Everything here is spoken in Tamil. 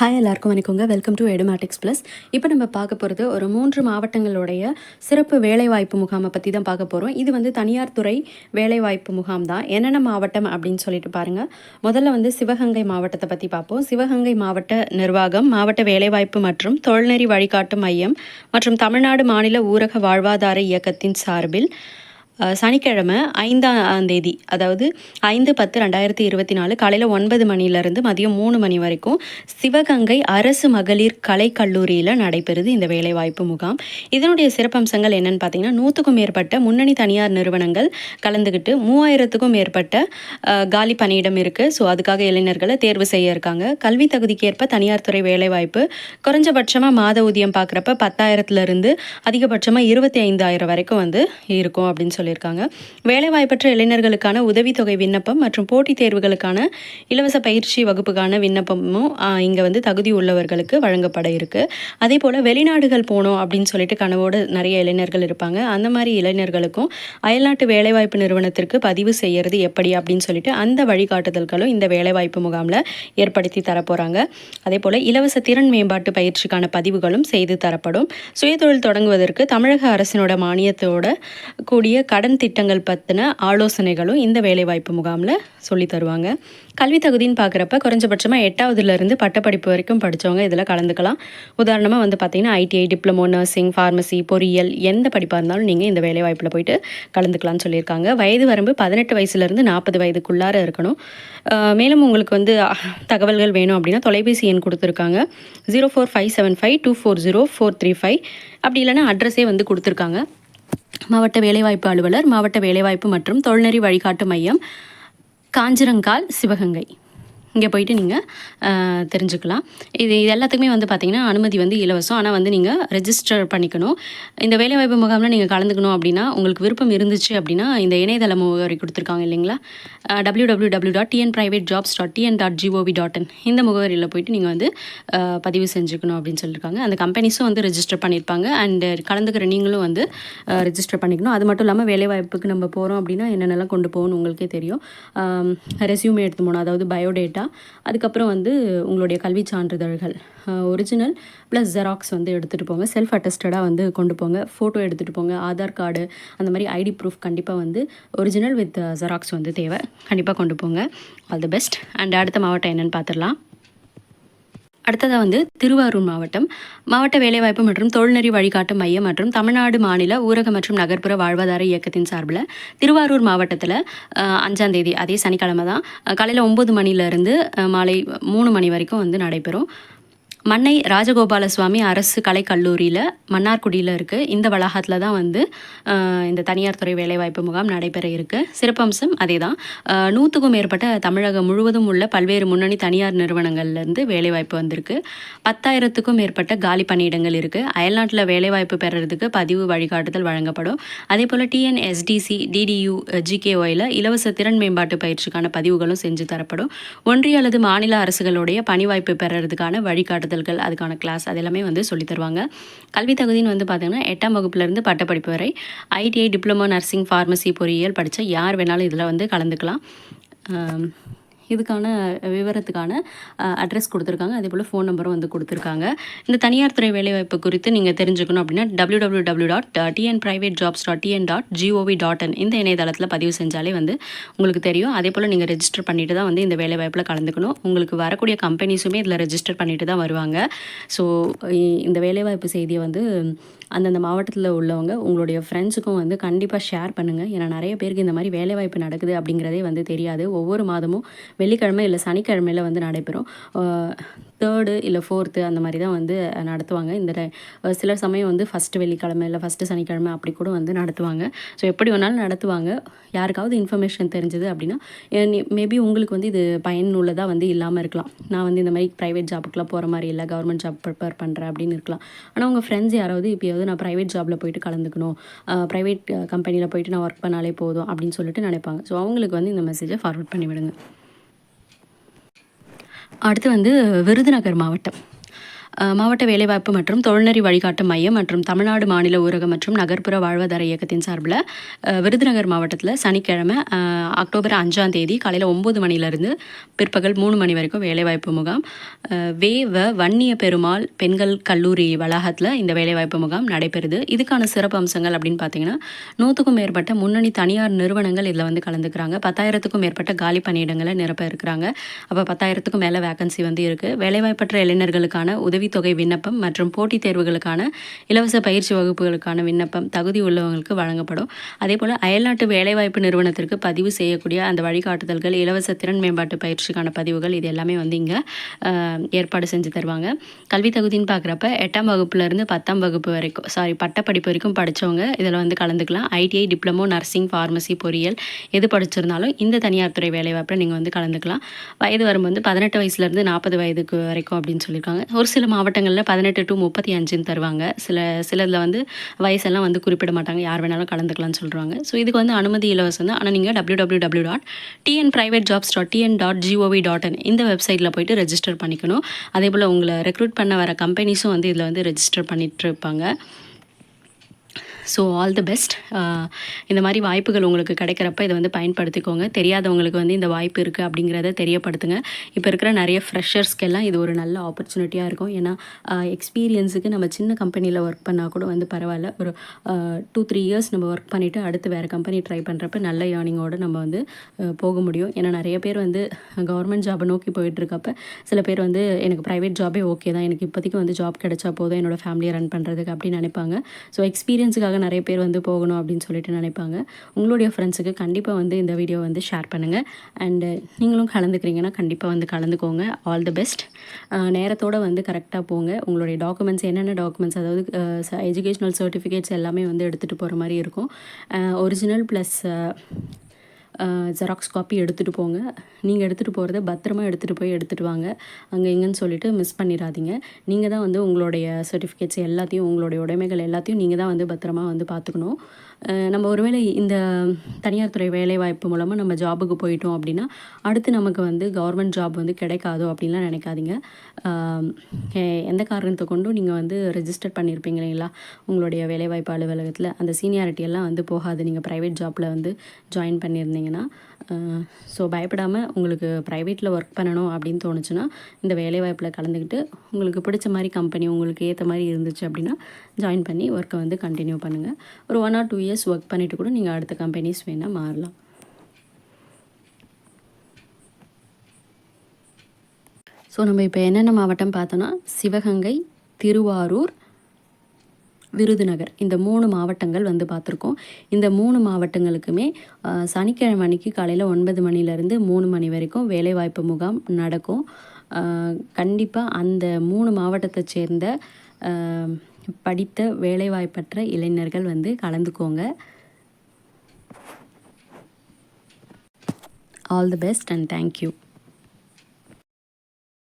ஹாய் எல்லாருக்கும் வணக்கங்க. வெல்கம் டு எடுமேட்டிக்ஸ் ப்ளஸ் இப்போ நம்ம பார்க்க போகிறது ஒரு மூன்று மாவட்டங்களுடைய சிறப்பு வேலைவாய்ப்பு முகாமை பற்றி தான் பார்க்க போகிறோம் இது வந்து தனியார் துறை வேலைவாய்ப்பு முகாம் தான். என்னென்ன மாவட்டம் அப்படின்னு சொல்லிட்டு பாருங்கள் முதல்ல வந்து சிவகங்கை மாவட்டத்தை பற்றி பார்ப்போம். சிவகங்கை மாவட்ட நிர்வாகம் மாவட்ட வேலைவாய்ப்பு மற்றும் தொழில்நெறி வழிகாட்டு மையம் மற்றும் தமிழ்நாடு மாநில ஊரக வாழ்வாதார இயக்கத்தின் சார்பில் சனிக்கிழமை ஐந்தாம் தேதி அதாவது ஐந்து பத்து ரெண்டாயிரத்தி இருபத்தி நாலு காலையில் ஒன்பது மணிலேருந்து மதியம் மூணு மணி வரைக்கும் சிவகங்கை அரசு மகளிர் கலை கல்லூரியில் நடைபெறுது இந்த வேலைவாய்ப்பு முகாம். இதனுடைய சிறப்பம்சங்கள் என்னென்னு பார்த்தீங்கன்னா நூற்றுக்கும் மேற்பட்ட முன்னணி தனியார் நிறுவனங்கள் கலந்துக்கிட்டு மூவாயிரத்துக்கும் மேற்பட்ட காலி பணியிடம் இருக்குது ஸோ அதுக்காக இளைஞர்களை தேர்வு செய்ய இருக்காங்க. கல்வி தகுதிக்கேற்ப தனியார் துறை வேலைவாய்ப்பு குறைஞ்சபட்சமாக மாத ஊதியம் பார்க்குறப்ப பத்தாயிரத்துலேருந்து அதிகபட்சமாக இருபத்தி ஐந்தாயிரம் வரைக்கும் வந்து இருக்கும் அப்படின்னு சொல்லி சொல்லியிருக்காங்க. வேலைவாய்ப்பற்ற இளைஞர்களுக்கான உதவித்தொகை விண்ணப்பம் மற்றும் போட்டித் தேர்வுகளுக்கான இலவச பயிற்சி வகுப்புக்கான விண்ணப்பமும் இங்கே வந்து தகுதி உள்ளவர்களுக்கு வழங்கப்பட இருக்கு. அதே போல் வெளிநாடுகள் போகணும் அப்படின்னு சொல்லிட்டு கனவோடு நிறைய இளைஞர்கள் இருப்பாங்க. அந்த மாதிரி இளைஞர்களுக்கும் அயல்நாட்டு வேலைவாய்ப்பு நிறுவனத்திற்கு பதிவு செய்யறது எப்படி அப்படின்னு சொல்லிட்டு அந்த வழிகாட்டுதல்களும் இந்த வேலைவாய்ப்பு முகாமில் ஏற்படுத்தி தரப்போகிறாங்க அதே போல் இலவச திறன் மேம்பாட்டு பயிற்சிக்கான பதிவுகளும் செய்து தரப்படும். சுயதொழில் தொடங்குவதற்கு தமிழக அரசினோட மானியத்தோட கூடிய கடன் திட்டங்கள் பற்றின ஆலோசனைகளும் இந்த வேலைவாய்ப்பு முகாமில் சொல்லி தருவாங்க. கல்வி தகுதின்னு பார்க்குறப்ப குறைஞ்சபட்சமாக எட்டாவதுலேருந்து பட்டப்படிப்பு வரைக்கும் படித்தவங்க இதில் கலந்துக்கலாம். உதாரணமாக வந்து பார்த்திங்கன்னா ஐடிஐ டிப்ளமோ நர்சிங் ஃபார்மசி பொறியியல் எந்த படிப்பாக இருந்தாலும் நீங்கள் இந்த வேலைவாய்ப்பில் போயிட்டு கலந்துக்கலாம்னு சொல்லியிருக்காங்க. வயது வரம்பு பதினெட்டு வயசுலேருந்து நாற்பது வயதுக்குள்ளார இருக்கணும். மேலும் உங்களுக்கு வந்து தகவல்கள் வேணும் அப்படின்னா தொலைபேசி எண் கொடுத்துருக்காங்க. Zero four five seven five two four zero four three five அப்படி இல்லைன்னா அட்ரஸே வந்து கொடுத்துருக்காங்க. மாவட்ட வேலைவாய்ப்பு அலுவலர் மாவட்ட வேலைவாய்ப்பு மற்றும் தொழில்நெறி வழிகாட்டு மையம் காஞ்சிரங்கால் சிவகங்கை. இங்கே போயிட்டு நீங்கள் தெரிஞ்சுக்கலாம். இது இது எல்லாத்துக்குமே வந்து பார்த்திங்கன்னா அனுமதி வந்து இலவசம். ஆனால் வந்து நீங்கள் ரெஜிஸ்டர் பண்ணிக்கணும். இந்த வேலைவாய்ப்பு முகாமில் நீங்கள் கலந்துக்கணும் அப்படின்னா உங்களுக்கு விருப்பம் இருந்துச்சு அப்படின்னா இந்த இணையதள முகவரி கொடுத்துருக்காங்க இல்லைங்களா? W W W dot TN private jobs dot TN dot GOV dot in இந்த முகவரியில் போயிட்டு நீங்கள் வந்து பதிவு செஞ்சுக்கணும் அப்படின்னு சொல்லியிருக்காங்க அந்த கம்பெனிஸும் வந்து ரெஜிஸ்டர் பண்ணியிருப்பாங்க. அண்டு கலந்துக்கிற நீங்களும் வந்து ரெஜிஸ்டர் பண்ணிக்கணும். அது மட்டும் இல்லாமல் வேலைவாய்ப்புக்கு நம்ம போகிறோம் அப்படின்னா என்னென்னலாம் கொண்டு போகணும் உங்களுக்கே தெரியும். ரெஸ்யூமே எடுத்து போகணும். அதாவது பயோடேட்டா அதுக்கப்புறம் வந்து உங்களுடைய கல்வி சான்றிதழ்கள் ஒரிஜினல் ப்ளஸ் ஜெராக்ஸ் வந்து எடுத்துகிட்டு போங்க. செல்ஃப் அட்டஸ்டடாக வந்து கொண்டு போங்க. ஃபோட்டோ எடுத்துகிட்டு போங்க. ஆதார் கார்டு அந்த மாதிரி ஐடி ப்ரூஃப் கண்டிப்பாக வந்து ஒரிஜினல் வித் ஜெராக்ஸ் வந்து தேவை. கண்டிப்பாக கொண்டு போங்க. ஆல் தி பெஸ்ட் அண்ட் அடுத்த மாவட்டம் என்னென்னு பார்த்துடலாம். அடுத்ததாக வந்து திருவாரூர் மாவட்டம். மாவட்ட வேலைவாய்ப்பு மற்றும் தொழில்நெறி வழிகாட்டு மையம் மற்றும் தமிழ்நாடு மாநில ஊரக மற்றும் நகர்ப்புற வாழ்வாதார இயக்கத்தின் சார்பில் திருவாரூர் மாவட்டத்தில் அஞ்சாம் தேதி அதே சனிக்கிழமை தான் காலையில் ஒம்பது மணிலேருந்து மாலை மூணு மணி வரைக்கும் வந்து நடைபெறும். மன்னை ராஜகோபால சுவாமி அரசு கலைக்கல்லூரியில் மன்னார்குடியில் இருக்குது இந்த வளாகத்தில் தான் வந்து இந்த தனியார் துறை வேலைவாய்ப்பு முகாம் நடைபெற இருக்குது சிறப்பம்சம் அதே தான் நூற்றுக்கும் மேற்பட்ட தமிழகம் முழுவதும் உள்ள பல்வேறு முன்னணி தனியார் நிறுவனங்கள்லேருந்து வேலைவாய்ப்பு வந்திருக்கு. பத்தாயிரத்துக்கும் மேற்பட்ட காலி பணியிடங்கள் இருக்குது அயல்நாட்டில் வேலைவாய்ப்பு பெறுறதுக்கு பதிவு வழிகாட்டுதல் வழங்கப்படும். அதே போல் டிஎன்எஸ்டிசி டிடியு ஜிகேஒயில் இலவச திறன் மேம்பாட்டு பயிற்சிக்கான பதிவுகளும் செஞ்சு தரப்படும். ஒன்றிய அல்லது மாநில அரசுகளுடைய பணி வாய்ப்பு வழிகாட்டுதல் வழிகாட்டுதல்கள் அதுக்கான கிளாஸ் அது எல்லாமே வந்து சொல்லித்தருவாங்க கல்வி தகுதின்னு வந்து பார்த்தீங்கன்னா எட்டாம் வகுப்புலேருந்து பட்டப்படிப்பு வரை ஐடிஐ டிப்ளமோ நர்சிங் ஃபார்மசி பொறியியல் படித்த யார் வேணாலும் இதில் வந்து கலந்துக்கலாம். இதுக்கான விவரத்துக்கான அட்ரஸ் கொடுத்துருக்காங்க. அதே போல் ஃபோன் நம்பரும் வந்து கொடுத்துருக்காங்க. இந்த தனியார் துறை வேலைவாய்ப்பு குறித்து நீங்கள் தெரிஞ்சுக்கணும் அப்படின்னா W W W dot TN private jobs dot TN dot GOV dot in இந்த இணையதளத்தில் பதிவு செஞ்சாலே வந்து உங்களுக்கு தெரியும். அதே போல் நீங்கள் ரெஜிஸ்டர் பண்ணிட்டு தான் வந்து இந்த வேலைவாய்ப்பில் கலந்துக்கணும். உங்களுக்கு வரக்கூடிய கம்பெனிஸுமே இதில் ரெஜிஸ்டர் பண்ணிட்டு தான் வருவாங்க. ஸோ இந்த வேலைவாய்ப்பு செய்தியை வந்து அந்தந்த மாவட்டத்தில் உள்ளவங்க உங்களுடைய ஃப்ரெண்ட்ஸுக்கும் வந்து கண்டிப்பாக ஷேர் பண்ணுங்கள் ஏன்னா நிறைய பேருக்கு இந்த மாதிரி வேலைவாய்ப்பு நடக்குது அப்படிங்கிறதே வந்து தெரியாது. ஒவ்வொரு மாதமும் வெள்ளிக்கிழமை இல்லை சனிக்கிழமையில் வந்து நடைபெறும். தேர்டு இல்லை ஃபோர்த்து அந்த மாதிரி தான் வந்து நடத்துவாங்க. இந்த ட- சில சமயம் வந்து ஃபஸ்ட்டு வெள்ளிக்கிழமை இல்லை ஃபஸ்ட்டு சனிக்கிழமை அப்படி கூட வந்து நடத்துவாங்க. ஸோ எப்படி வேணாலும் நடத்துவாங்க. யாருக்காவது இன்ஃபர்மேஷன் தெரிஞ்சது அப்படின்னா மேபி உங்களுக்கு வந்து இது பயனுள்ளதாக வந்து இல்லாமல் இருக்கலாம். நான் வந்து இந்த மாதிரி ப்ரைவேட் ஜாபுக்குலாம் போகிற மாதிரி இல்லை கவர்மெண்ட் ஜாப் ப்ரிப்பேர் பண்ணுறேன் அப்படின்னு இருக்கலாம். ஆனால் உங்கள் ஃப்ரெண்ட்ஸ் யாராவது இப்போயாவது நான் ப்ரைவேட் ஜாபில் போயிட்டு கலந்துக்கணும். ப்ரைவேட் கம்பெனியில் போயிட்டு நான் ஒர்க் பண்ணாலே போதும் அப்படின்னு சொல்லிட்டு நினைப்பாங்க. ஸோ அவங்களுக்கு வந்து இந்த மெசேஜை ஃபார்வர்ட் பண்ணிவிடுங்க. அடுத்து வந்து விருதுநகர் மாவட்டம். மாவட்ட வேலைவாய்ப்பு மற்றும் தொழில்நெறி வழிகாட்டு மையம் மற்றும் தமிழ்நாடு மாநில ஊரக மற்றும் நகர்ப்புற வாழ்வாதார இயக்கத்தின் சார்பில் விருதுநகர் மாவட்டத்தில் சனிக்கிழமை அக்டோபர் அஞ்சாம் தேதி காலையில் ஒம்பது மணிலேருந்து பிற்பகல் மூணு மணி வரைக்கும் வேலைவாய்ப்பு முகாம். வே வ வன்னிய பெருமாள் பெண்கள் கல்லூரி வளாகத்தில் இந்த வேலைவாய்ப்பு முகாம் நடைபெறுது. இதுக்கான சிறப்பு அம்சங்கள் அப்படின்னு பார்த்தீங்கன்னா நூற்றுக்கும் மேற்பட்ட முன்னணி தனியார் நிறுவனங்கள் இதில் வந்து கலந்துக்கிறாங்க. பத்தாயிரத்துக்கும் மேற்பட்ட காலி பணியிடங்களை நிரப்ப இருக்கிறாங்க. அப்போ பத்தாயிரத்துக்கும் மேலே வேகன்சி வந்து இருக்குது வேலைவாய்ப்பற்ற இளைஞர்களுக்கான உதவி உதவித்தொகை விண்ணப்பம் மற்றும் போட்டித் தேர்வுகளுக்கான இலவச பயிற்சி வகுப்புகளுக்கான விண்ணப்பம் தகுதி உள்ளவங்களுக்கு வழங்கப்படும். அதே போல் அயல்நாட்டு வேலைவாய்ப்பு நிறுவனத்திற்கு பதிவு செய்யக்கூடிய அந்த வழிகாட்டுதல்கள் இலவச திறன் மேம்பாட்டு பயிற்சிக்கான பதிவுகள் இது எல்லாமே வந்து இங்கே ஏற்பாடு செஞ்சு தருவாங்க. கல்வி தகுதின்னு பார்க்குறப்ப எட்டாம் வகுப்புலேருந்து பத்தாம் வகுப்பு வரைக்கும் சாரி பட்டப்படிப்பு வரைக்கும் படித்தவங்க இதில் வந்து கலந்துக்கலாம். ஐடிஐ டிப்ளமோ நர்சிங் ஃபார்மசி பொறியியல் எது படிச்சிருந்தாலும் இந்த தனியார் துறை வேலைவாய்ப்பில் நீங்கள் வந்து கலந்துக்கலாம். வயது வரம்பு வந்து பதினெட்டு வயசுலேருந்து நாற்பது வயதுக்கு வரைக்கும் அப்படின்னு சொல்லியிருக்காங்க. ஒரு சில மாவட்டங்களில் பதினெட்டு டு முப்பத்தி அஞ்சுன்னு தருவாங்க. சில சிலதில் வந்து வயசெல்லாம் வந்து குறிப்பிட மாட்டாங்க. யார் வேணாலும் கலந்துக்கலாம்னு சொல்கிறாங்க ஸோ இதுக்கு வந்து அனுமதி இலவசம் தான். ஆனால் நீங்கள் W W W dot TN private jobs dot TN dot GOV dot in இந்த வெப்சைட்டில் போயிட்டு ரெஜிஸ்டர் பண்ணிக்கணும். அதே போல் உங்களை ரெக்ரூட் பண்ண வர கம்பெனிஸும் வந்து இதில் வந்து ரெஜிஸ்டர் பண்ணிட்டு இருப்பாங்க. ஸோ ஆல் தி பெஸ்ட் இந்த மாதிரி வாய்ப்புகள் உங்களுக்கு கிடைக்கிறப்ப இதை வந்து பயன்படுத்திக்கோங்க. தெரியாதவங்களுக்கு வந்து இந்த வாய்ப்பு இருக்குது அப்படிங்கிறத தெரியப்படுத்துங்க. இப்போ இருக்கிற நிறைய ஃப்ரெஷர்ஸ்க்கெல்லாம் இது ஒரு நல்ல ஆப்பர்ச்சுனிட்டியாக இருக்கும். ஏன்னா எக்ஸ்பீரியன்ஸுக்கு நம்ம சின்ன கம்பெனியில் ஒர்க் பண்ணால் கூட வந்து பரவாயில்ல. ஒரு டூ த்ரீ இயர்ஸ் நம்ம ஒர்க் பண்ணிவிட்டு அடுத்து வேறு கம்பெனி ட்ரை பண்ணுறப்ப நல்ல ஏர்னிங்கோடு நம்ம வந்து போக முடியும். ஏன்னா நிறைய பேர் வந்து கவர்மெண்ட் ஜாபை நோக்கி போயிட்டுருக்கப்ப சில பேர் வந்து எனக்கு ப்ரைவேட் ஜாபே ஓகே தான். எனக்கு இப்போதைக்கு வந்து ஜாப் கிடைச்சா போதும். என்னோட ஃபேமிலியை ரன் பண்ணுறதுக்கு அப்படின்னு நினைப்பாங்க. ஸோ எக்ஸ்பீரியன்ஸுக்காக நிறைய பேர் வந்து போகணும் அப்படின்னு சொல்லிட்டு நினைப்பாங்க. உங்களுடைய ஃப்ரெண்ட்ஸுக்கு கண்டிப்பாக வந்து இந்த வீடியோ வந்து ஷேர் பண்ணுங்கள் அண்டு நீங்களும் கலந்துக்கிறீங்கன்னா கண்டிப்பாக வந்து கலந்துக்கோங்க. ஆல் தி பெஸ்ட் நேரத்தோடு வந்து கரெக்டாக போங்க. உங்களுடைய டாக்குமெண்ட்ஸ் என்னென்ன டாக்குமெண்ட்ஸ் அதாவது எஜுகேஷ்னல் சர்டிஃபிகேட்ஸ் எல்லாமே வந்து எடுத்துகிட்டு போகிற மாதிரி இருக்கும். ஒரிஜினல் ப்ளஸ் ஜெராக்ஸ் காப்பி எடுத்துகிட்டு போங்க. நீங்கள் எடுத்துகிட்டு போகிறத பத்திரமா எடுத்துகிட்டு போய் எடுத்துகிட்டு வாங்க. அங்கே எங்கேன்னு சொல்லிட்டு மிஸ் பண்ணிடாதீங்க நீங்கள் தான் வந்து உங்களுடைய சர்டிஃபிகேட்ஸ் எல்லாத்தையும் உங்களுடைய உடைமைகள் எல்லாத்தையும் நீங்கள் தான் வந்து பத்திரமா வந்து பார்த்துக்கணும் நம்ம ஒருவேளை இந்த தனியார் துறை வேலைவாய்ப்பு மூலமாக நம்ம ஜாபுக்கு போயிட்டோம் அப்படின்னா அடுத்து நமக்கு வந்து கவர்மெண்ட் ஜாப் வந்து கிடைக்காதோ அப்படின்லாம் நினைக்காதீங்க. எந்த காரணத்தை கொண்டும் நீங்கள் வந்து ரெஜிஸ்டர் பண்ணியிருப்பீங்க இல்லைங்களா? உங்களுடைய வேலைவாய்ப்பு அலுவலகத்தில் அந்த சீனியாரிட்டி எல்லாம் வந்து போகாது. நீங்கள் ப்ரைவேட் ஜாப்பில் வந்து ஜாயின் இருந்தீங்கன்னா ஸோ பயப்படாமல் உங்களுக்கு ப்ரைவேட்டில் ஒர்க் பண்ணணும் அப்படின்னு தோணுச்சுன்னா இந்த வேலைவாய்ப்பில் கலந்துக்கிட்டு உங்களுக்கு பிடிச்ச மாதிரி கம்பெனி உங்களுக்கு ஏற்ற மாதிரி இருந்துச்சு அப்படின்னா ஜாயின் பண்ணி ஒர்க்கை வந்து கண்டினியூ பண்ணுங்கள் ஒரு one or two years work பண்ணிவிட்டு கூட நீங்கள் அடுத்த கம்பெனிஸ் வேணால் மாறலாம். ஸோ நம்ம இப்போ என்னென்ன மாவட்டம் பார்த்தோன்னா சிவகங்கை திருவாரூர் விருதுநகர். இந்த மூணு மாவட்டங்கள் வந்து பார்த்துருக்கோம். இந்த மூணு மாவட்டங்களுக்குமே சனிக்கிழமை அன்னைக்கு காலையில் ஒன்பது மணிலேருந்து மூணு மணி வரைக்கும் வேலைவாய்ப்பு முகாம் நடக்கும். கண்டிப்பாக அந்த மூணு மாவட்டத்தை சேர்ந்த படித்த வேலைவாய்ப்பற்ற இளைஞர்கள் வந்து கலந்துக்கோங்க. All the best and thank you